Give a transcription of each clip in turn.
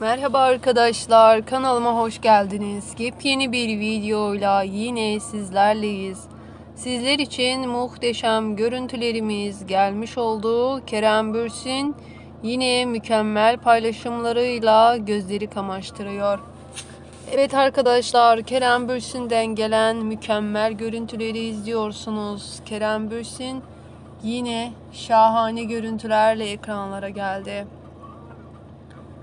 Merhaba arkadaşlar, kanalıma hoş geldiniz. Yepyeni bir videoyla yine sizlerleyiz. Sizler için muhteşem görüntülerimiz gelmiş oldu. Kerem Bürsin yine mükemmel paylaşımlarıyla gözleri kamaştırıyor. Evet arkadaşlar, Kerem Bürsin'den gelen mükemmel görüntüleri izliyorsunuz. Kerem Bürsin yine şahane görüntülerle ekranlara geldi.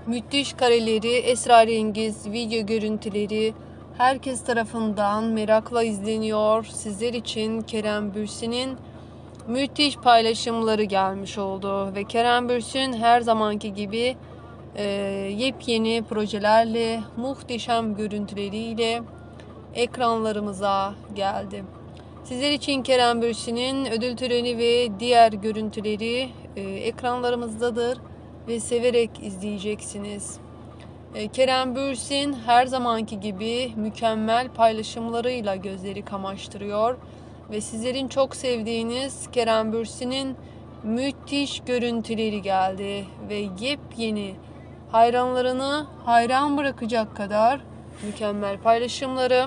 Müthiş kareleri, esrarengiz video görüntüleri herkes tarafından merakla izleniyor. Sizler için Kerem Bürsin'in müthiş paylaşımları gelmiş oldu ve Kerem Bürsin her zamanki gibi e, yepyeni projelerle, muhteşem görüntüleriyle ekranlarımıza geldi. Sizler için Kerem Bürsin'in ödül töreni ve diğer görüntüleri e, ekranlarımızdadır ve severek izleyeceksiniz. E, Kerem Bürsin her zamanki gibi mükemmel paylaşımlarıyla gözleri kamaştırıyor ve sizlerin çok sevdiğiniz Kerem Bürsin'in müthiş görüntüleri geldi ve yepyeni hayranlarını hayran bırakacak kadar mükemmel paylaşımları